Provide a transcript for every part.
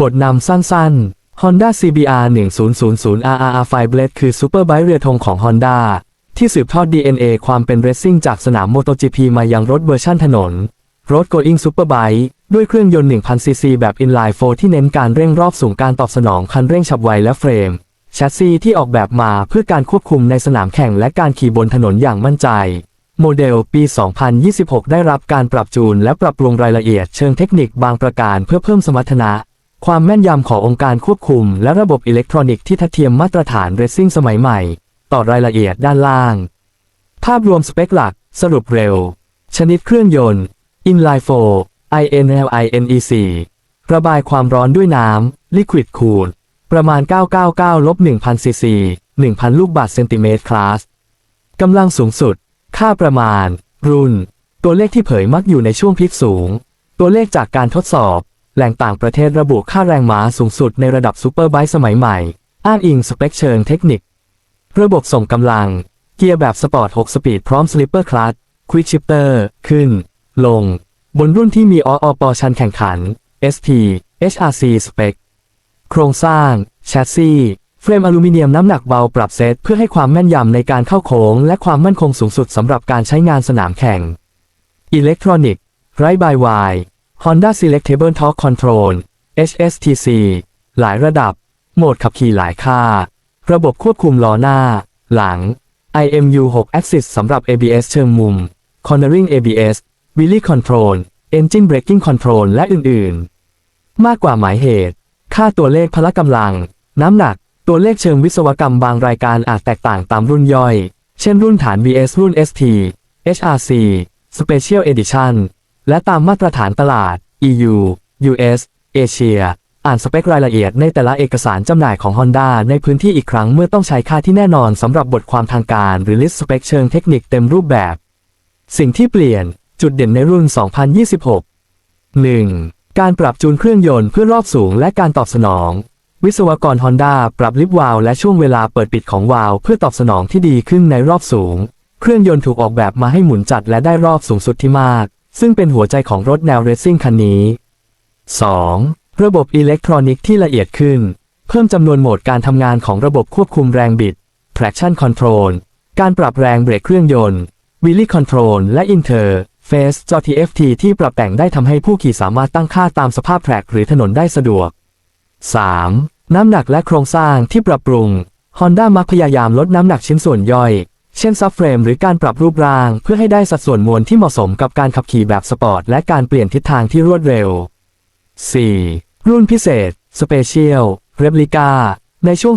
บทนำสั้นๆ Honda CBR 1000 RR 5 Blade คือซูเปอร์ไบค์เรือธงของ Honda ที่สืบทอด DNA ความเป็นเรซซิ่งจากสนาม MotoGP มายังรถเวอร์ชั่นถนน รถ Going Superbike ด้วยเครื่องยนต์ 1000ซีซีแบบ Inline 4 ที่เน้นการเร่งรอบสูงการตอบสนองคันเร่งฉับไวและเฟรม แชสซีที่ออกแบบมาเพื่อการควบคุมในสนามแข่งและการขี่บนถนนอย่างมั่นใจ โมเดลปี 2026 ได้รับการปรับจูนและปรับปรุงรายละเอียดเชิงเทคนิคบางประการเพื่อเพิ่มสมรรถนะ ความแม่นยำขององค์การควบคุม และระบบอิเล็กทรอนิกส์ที่ทัดเทียมมาตรฐานเรซซิ่งสมัยใหม่ ต่อรายละเอียดด้านล่าง ภาพรวมสเปคหลัก สรุปเร็ว ชนิดเครื่องยนต์ Inline 4 INLINEC ระบายความร้อนด้วยน้ำ Liquid Cool ประมาณ 999ลบ1,000ซีซี1,000 ลูกบาศก์เซนติเมตรคลาสกำลังสูงสุด ค่าประมาณ รุ่น ตัวเลขที่เผยมักอยู่ในช่วงพีคสูง ตัวเลขจากการทดสอบ แหล่งต่างประเทศระบุค่าแรงม้าสูงสุดในระดับซูเปอร์ไบค์สมัยใหม่ อ้างอิงสเปคเชิงเทคนิค ระบบส่งกำลัง เกียร์แบบสปอร์ต 6 สปีดพร้อมสลิปเปอร์คลัตช์ควิกชิปเตอร์ ขึ้น ลง บนรุ่นที่มีออปอชันแข่งขัน SP HRC สเปคโครงสร้าง แชสซีเฟรมอลูมิเนียมน้ำหนักเบาปรับเซตเพื่อให้ความแม่นยำในการเข้าโค้ง และความมั่นคงสูงสุดสำหรับการใช้งานสนามแข่ง อิเล็กทรอนิกส์ไรบายวาย Honda Selectable Torque Control HSTC หลายระดับ โหมดขับขี่หลายค่า ระบบควบคุมล้อหน้า หลัง IMU 6 Axis สำหรับ ABS เชิงมุม Cornering ABS Wheelie Control Engine Braking Control และอื่นๆ มากกว่าหมายเหตุ ค่าตัวเลขพละกำลัง น้ำหนัก ตัวเลขเชิงวิศวกรรมบางรายการอาจแตกต่างตามรุ่นย่อย เช่นรุ่นฐาน VS รุ่น ST HRC Special Edition และตามมาตรฐานตลาด EU US เอเชีย อ่านสเปครายละเอียดในแต่ละเอกสารจำหน่ายของ Honda ในพื้นที่อีกครั้งเมื่อต้องใช้ค่าที่แน่นอนสำหรับบทความทางการหรือ list สเปคเชิงเทคนิคเต็มรูปแบบ สิ่งที่เปลี่ยนจุดเด่นในรุ่น 2026 1. การปรับจูนเครื่องยนต์เพื่อรอบสูงและการตอบสนอง วิศวกร Honda ปรับลิฟต์วาล์วและช่วงเวลาเปิดปิดของวาล์วเพื่อตอบสนองที่ดีขึ้นในรอบสูง เครื่องยนต์ถูกออกแบบมาให้หมุนจัดและได้รอบสูงสุดที่มาก ซึ่งเป็นหัวใจของรถแนวเรซซิ่งคันนี้ 2. ระบบอิเล็กทรอนิกส์ที่ละเอียดขึ้น เพิ่มจำนวนโหมดการทำงานของระบบควบคุมแรงบิด traction control การปรับแรงเบรกเครื่องยนต์ wheelie control และ interface จอ TFT ที่ปรับแต่งได้ทำให้ผู้ขี่สามารถตั้งค่าตามสภาพแทร็กหรือถนนได้สะดวก 3. น้ำหนักและโครงสร้างที่ปรับปรุง Honda มักพยายามลดน้ำหนักชิ้นส่วนย่อย เช่นซับเฟรมหรือการปรับรูปร่างเพื่อให้ได้สัดส่วนมวลที่เหมาะสมกับการขับขี่แบบสปอร์ตและการเปลี่ยนทิศทางที่รวดเร็ว 4. รุ่นพิเศษ Special Replica ในช่วง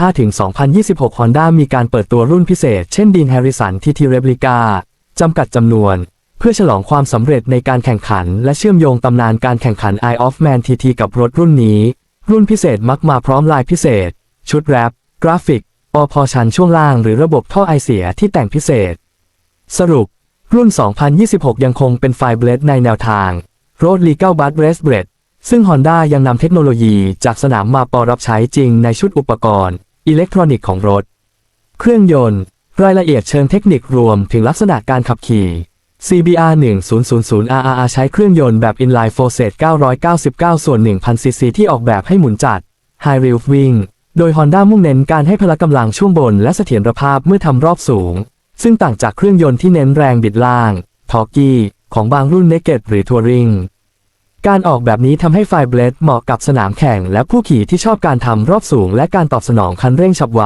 2025-2026 Honda มีการเปิดตัวรุ่นพิเศษ เช่น Dean Harrison TT Replica จำกัดจำนวน เพื่อฉลองความสำเร็จในการแข่งขัน และเชื่อมโยงตำนานการแข่งขัน Eye of Man TT กับรถรุ่นนี้ รุ่นพิเศษมักมาพร้อมลายพิเศษ ชุดแรปกราฟิก อพอชันช่วงล่างหรือระบบท่อไอเสียที่แต่งพิเศษ สรุป รุ่น 2026 ยังคงเป็นไฟเบลดในแนวทาง Road Legal Bus Race b r e d ซึ่ง Honda ยังนำเทคโนโลยีจากสนามมาปอรับใช้จริงในชุดอุปกรณ์ อิเล็กทรอนิกส์ของรถ เครื่องยนต์ รายละเอียดเชิงเทคนิครวมถึงลักษณะการขับขี่ CBR 1000 RR ใช้เครื่องยนต์แบบ Inline 4 Set 999 ส่วน 1000 cc ที่ออกแบบให้หมุนจัด High Rear Wing โดย Honda มุ่งเน้นการให้พละกำลังช่วงบนและเสถียรภาพเมื่อทำรอบสูง ซึ่งต่างจากเครื่องยนต์ที่เน้นแรงบิดล่าง ทอร์กี้ ของบางรุ่น Naked หรือ Touring การออกแบบนี้ทำให้ไฟเบลดเหมาะกับสนามแข่งและผู้ขี่ที่ชอบการทำรอบสูง และการตอบสนองคันเร่งฉับไว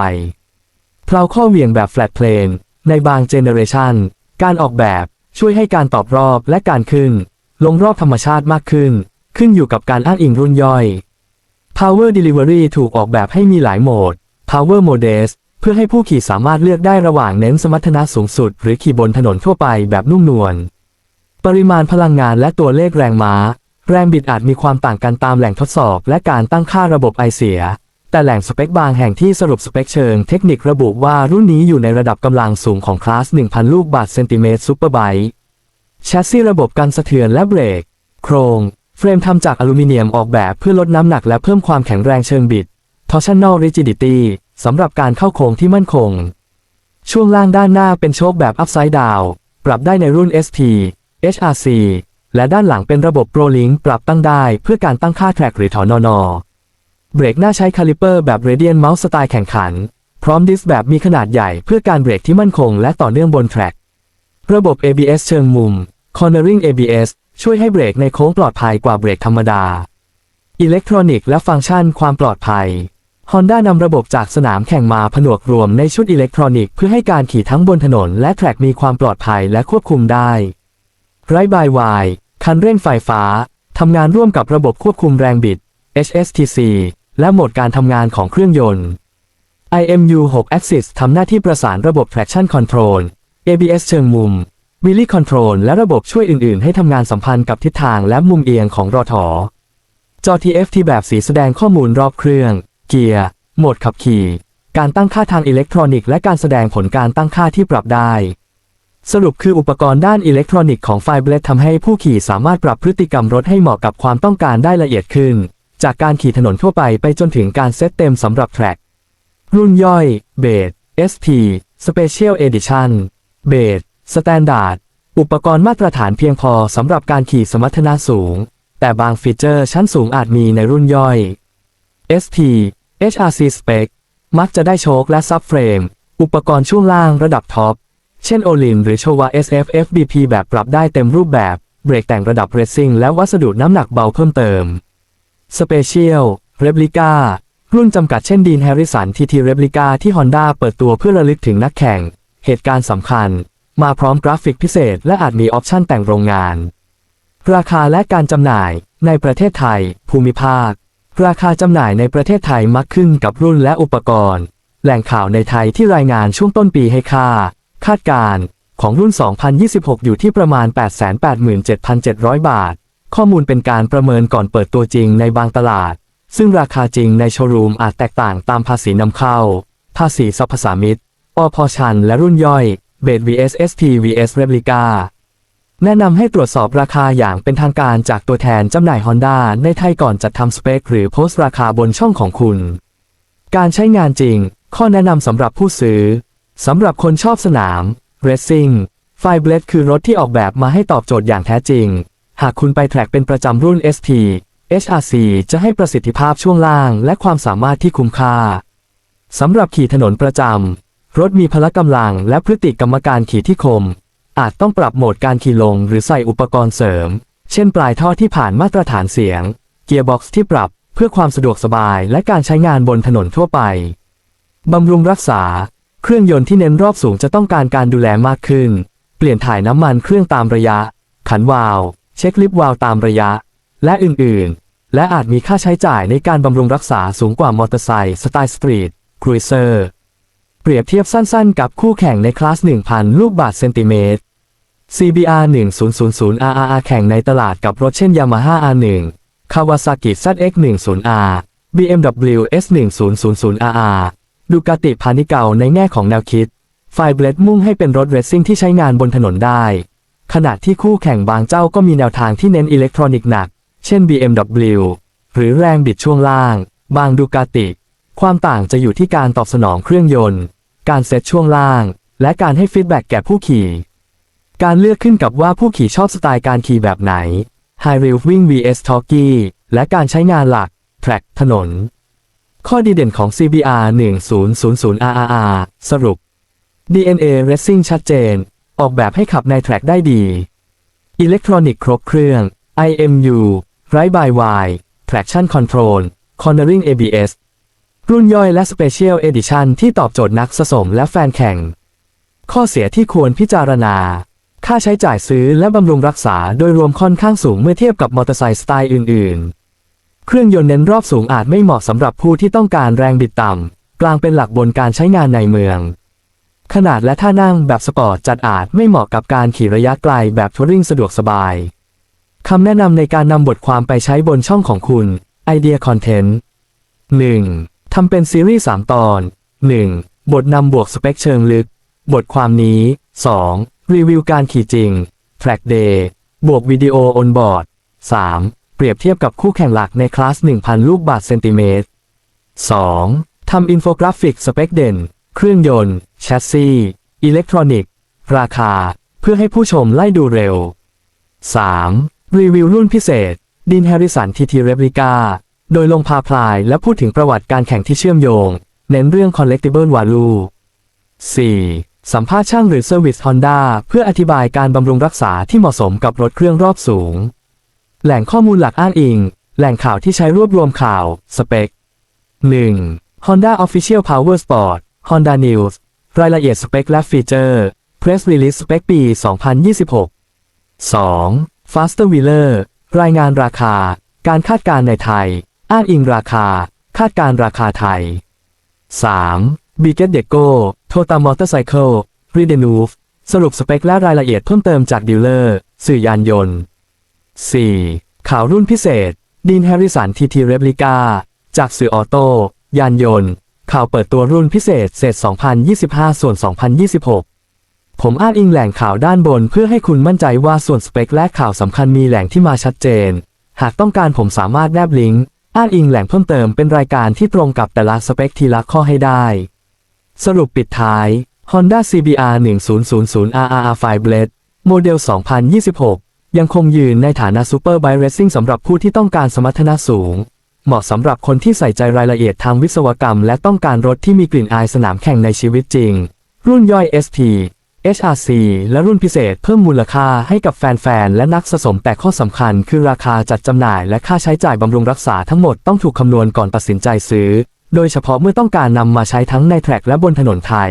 เพลาข้อเหวี่ยงแบบแฟลตเพลนในบางเจเนเรชันการออกแบบช่วยให้การตอบรอบและการขึ้น ลงรอบธรรมชาติมากขึ้น ขึ้นอยู่กับการอ้างอิงรุ่นย่อย Power Delivery ถูกออกแบบให้มีหลายโหมด Power Modes เพื่อให้ผู้ขี่สามารถเลือกได้ระหว่างเน้นสมรรถนะสูงสุด หรือขี่บนถนนทั่วไปแบบนุ่มนวล ปริมาณพลังงานและตัวเลขแรงม้า แรงบิดอาจมีความต่างกันตามแหล่งทดสอบ และการตั้งค่าระบบไอเสีย แต่แหล่งสเปคบางแห่งที่สรุปสเปคเชิงเทคนิคระบุว่ารุ่นนี้อยู่ในระดับกำลังสูงของคลาส 1,000 ลูกบาศก์เซนติเมตรซูเปอร์ไบค์แชสซีระบบกันสะเทือนและเบรก โครง เฟรมทำจากอลูมิเนียมออกแบบเพื่อลดน้ำหนักและเพิ่มความแข็งแรงเชิงบิด Torsional Rigidity สำหรับการเข้าโค้งที่มั่นคง ช่วงล่างด้านหน้าเป็นโชคแบบ Upside Down ปรับได้ในรุ่น SP HRC และด้านหลังเป็นระบบ ProLink ปรับตั้งได้เพื่อการตั้งค่าแทร็กหรือถอนนอเบรกหน้าใช้คาลิเปอร์แบบ Radian Mouse สไตล์แข่งขัน พร้อมดิสแบบมีขนาดใหญ่เพื่อการเบรกที่มั่นคงและต่อเนื่องบนแทร็ก ระบบ ABS เชิงมุม Cornering ABS ช่วยให้เบรกในโค้งปลอดภัยกว่าเบรกธรรมดา อิเล็กทรอนิกส์และฟังก์ชันความปลอดภัย Honda นำระบบจากสนามแข่งมาผนวกรวมในชุดอิเล็กทรอนิกส์เพื่อให้การขี่ทั้งบนถนนและแทร็กมีความปลอดภัยและควบคุมได้ ไรบายวายคันเร่งไฟฟ้า ทำงานร่วมกับระบบควบคุมแรงบิด HSTC และโหมดการทำงานของเครื่องยนต์ IMU 6 Axis ทำหน้าที่ประสานระบบ traction control ABS เชิงมุม Wheelie control และระบบช่วยอื่น ๆ ให้ทำงานสัมพันธ์กับทิศทางและมุมเอียงของรอถอจอ TFT แบบสีแสดงข้อมูลรอบเครื่อง เกียร์ โหมดขับขี่ การตั้งค่าทางอิเล็กทรอนิกส์และการแสดงผลการตั้งค่าที่ปรับได้ สรุปคืออุปกรณ์ด้านอิเล็กทรอนิกส์ของไฟเบลททำให้ผู้ขี่สามารถปรับพฤติกรรมรถให้เหมาะกับความต้องการได้ละเอียดขึ้น จากการขี่ถนนทั่วไปไปจนถึงการเซตเต็มสำหรับแทร็กรุ่นย่อยเบส SP Special Edition เบส Standard อุปกรณ์มาตรฐานเพียงพอสำหรับการขี่สมรรถนะสูง แต่บางฟีเจอร์ชั้นสูงอาจมีในรุ่นย่อย SP HRC Spec มักจะได้โชคและซับเฟรม อุปกรณ์ช่วงล่างระดับท็อป เช่นโอลินหรือโชวา SF FBP แบบปรับได้เต็มรูปแบบ เบรกแต่งระดับเรซซิ่งและวัสดุน้ำหนักเบาเพิ่มเติม Special Replica รุ่นจำกัดเช่นดีนแฮร์ริสันทีทีเร p ลิกาที่ Honda เปิดตัวเพื่อระลึกถึงนักแข่ง เหตุการณ์สำคัญ มาพร้อมกราฟิกพิเศษ และอาจมีออปชันแต่งโรงงาน ราคาและการจำหน่ายในประเทศไทย ภูมิภาค ราคาจำหน่ายในประเทศไทยมักขึ้นกับรุ่นและอุปกรณ์ แหล่งข่าวในไทยที่รายงานช่วงต้นปีให้ค่า คาดการณ์ของรุ่น 2026 อยู่ที่ประมาณ 887,700 บาท ข้อมูลเป็นการประเมินก่อนเปิดตัวจริงในบางตลาด ซึ่งราคาจริงในโชว์รูมอาจแตกต่างตามภาษีนำเข้า ภาษีสรรพสามิตอพชันและรุ่นย่อย เบส vs SP vs Replica แนะนำให้ตรวจสอบราคาอย่างเป็นทางการจากตัวแทนจำหน่าย Honda ในไทยก่อนจัดทำสเปคหรือโพสต์ราคาบนช่องของคุณ การใช้งานจริง ข้อแนะนำสำหรับผู้ซื้อ สำหรับคนชอบสนาม Racing ไฟเบลดคือรถที่ออกแบบมาให้ตอบโจทย์อย่างแท้จริง หากคุณไปแทร็กเป็นประจำรุ่น SP HRC จะให้ประสิทธิภาพช่วงล่างและความสามารถที่คุ้มค่า สำหรับขี่ถนนประจำ รถมีพละกำลังและพฤติกรรมการขี่ที่คม อาจต้องปรับโหมดการขี่ลงหรือใส่อุปกรณ์เสริม เช่นปลายท่อที่ผ่านมาตรฐานเสียง เกียร์บ็อกซ์ที่ปรับเพื่อความสะดวกสบายและการใช้งานบนถนนทั่วไป บำรุงรักษา เครื่องยนต์ที่เน้นรอบสูงจะต้องการการดูแลมากขึ้น เปลี่ยนถ่ายน้ำมันเครื่องตามระยะ ขันวาล์วเช็คลิฟต์วาล์วตามระยะ และอื่นๆ และอาจมีค่าใช้จ่ายในการบำรุงรักษาสูงกว่ามอเตอร์ไซค์สไตล์สตรีทครูเซอร์ เปรียบเทียบสั้นๆ กับคู่แข่งในคลาส 1,000 ลูกบาศก์เซนติเมตร CBR 1000 RRR แข่งในตลาดกับรถเช่น Yamaha R1 Kawasaki ZX10R BMW S1000RR ดูกาติพานิเกาในแง่ของแนวคิดไฟเบลดมุ่งให้เป็นรถเรซซิ่งที่ใช้งานบนถนนได้ ขณะที่คู่แข่งบางเจ้าก็มีแนวทางที่เน้นอิเล็กทรอนิกส์หนัก เช่น BMW หรือแรงบิดช่วงล่าง บางดูกาติ ความต่างจะอยู่ที่การตอบสนองเครื่องยนต์ การเซตช่วงล่าง และการให้ฟีดแบ็กแก่ผู้ขี่ การเลือกขึ้นกับว่าผู้ขี่ชอบสไตล์การขี่แบบไหน High Rail Wing vs Talkie และการใช้งานหลัก Track ถนน ข้อดีเด่นของ CBR 1000 RRR สรุป DNA Racing ชัดเจน ออกแบบให้ขับในแทร็กได้ดี อิเล็กทรอนิกส์ครบเครื่อง IMU Ride by Wire Traction Control Cornering ABS รุ่นย่อยและ Special Edition ที่ตอบโจทย์นักสะสมและแฟนแข่ง ข้อเสียที่ควรพิจารณา ค่าใช้จ่ายซื้อและบำรุงรักษาโดยรวมค่อนข้างสูงเมื่อเทียบกับมอเตอร์ไซค์สไตล์อื่น ๆ เครื่องยนต์เน้นรอบสูงอาจไม่เหมาะสำหรับผู้ที่ต้องการแรงบิดต่ำ กลางเป็นหลักบนการใช้งานในเมือง ขนาดและท่านั่งแบบสปอร์ตจัดอาจไม่เหมาะกับการขี่ระยะไกลแบบทัวริงสะดวกสบายคำแนะนำในการนำบทความไปใช้บนช่องของคุณไอเดียคอนเทนต์ 1. ทำเป็นซีรีส์ 3 ตอน 1. บทนำบวกสเปคเชิงลึก บทความนี้ 2. รีวิวการขี่จริง Track Day บวกวิดีโอออนบอร์ด 3. เปรียบเทียบกับคู่แข่งหลักในคลาส 1,000 ลูกบาศก์เซนติเมตร 2. ทำอินโฟกราฟิกสเปคเด่น เครื่องยนต์ แชสซีอิเล็กทรอนิกส์ ราคา เพื่อให้ผู้ชมไล่ดูเร็ว 3. รีวิวรุ่นพิเศษ ดินแฮริสันทีทีเร l i ิก้า โดยลงพาพลายและพูดถึงประวัติการแข่งที่เชื่อมโยง เน้นเรื่อง collectible value 4. สัมภาษณ์ช่างหรือ Service Honda เพื่ออธิบายการบำรุงรักษาที่เหมาะสมกับรถเครื่องรอบสูง แหล่งข้อมูลหลักอ้างอิง แหล่งข่าวที่ใช้รวบรวมข่าว สเปค 1. Honda Official Power Sport Honda News รายละเอียดสเปคและฟีเจอร์ Press Release สเปคปี 2026 2. Faster Wheeler รายงานราคา การคาดการณ์ในไทย อ้างอิงราคา คาดการราคาไทย 3. b i g e t Deco Total Motorcycle r e d e n o v สรุปสเปคและรายละเอียดเพิ่มเติมจากดีลเลอร์ สื่อยานยนต์ 4. ข่าวรุ่นพิเศษ ดีนแฮริสันทีทีเร l i ิก้าจากสื่อออโต้ยานยนต์ ข่าวเปิดตัวรุ่นพิเศษเศษ 2025 ส่วน 2026 ผมอ้างอิงแหล่งข่าวด้านบนเพื่อให้คุณมั่นใจว่าส่วนสเปคและข่าวสำคัญมีแหล่งที่มาชัดเจน หากต้องการผมสามารถแนบลิงก์ อ้างอิงแหล่งเพิ่มเติมเป็นรายการที่ตรงกับแต่ละสเปคทีละข้อให้ได้ สรุปปิดท้าย Honda CBR 1000 RR Five Blade โมเดล 2026 ยังคงยืนในฐานะซูเปอร์ไบค์เร c ซิ่งสำหรับผู้ที่ต้องการสมรรถนะสูง เหมาะสำหรับคนที่ใส่ใจรายละเอียดทางวิศวกรรม และต้องการรถที่มีกลิ่นอายสนามแข่งในชีวิตจริง รุ่นย่อย ST HRC และรุ่นพิเศษเพิ่มมูลค่าให้กับแฟน ๆ และนักสะสมแต่ข้อสำคัญคือราคาจัดจำหน่ายและค่าใช้จ่ายบำรุงรักษาทั้งหมดต้องถูกคำนวณก่อนตัดสินใจซื้อ โดยเฉพาะเมื่อต้องการนำมาใช้ทั้งในแทร็กและบนถนนไทย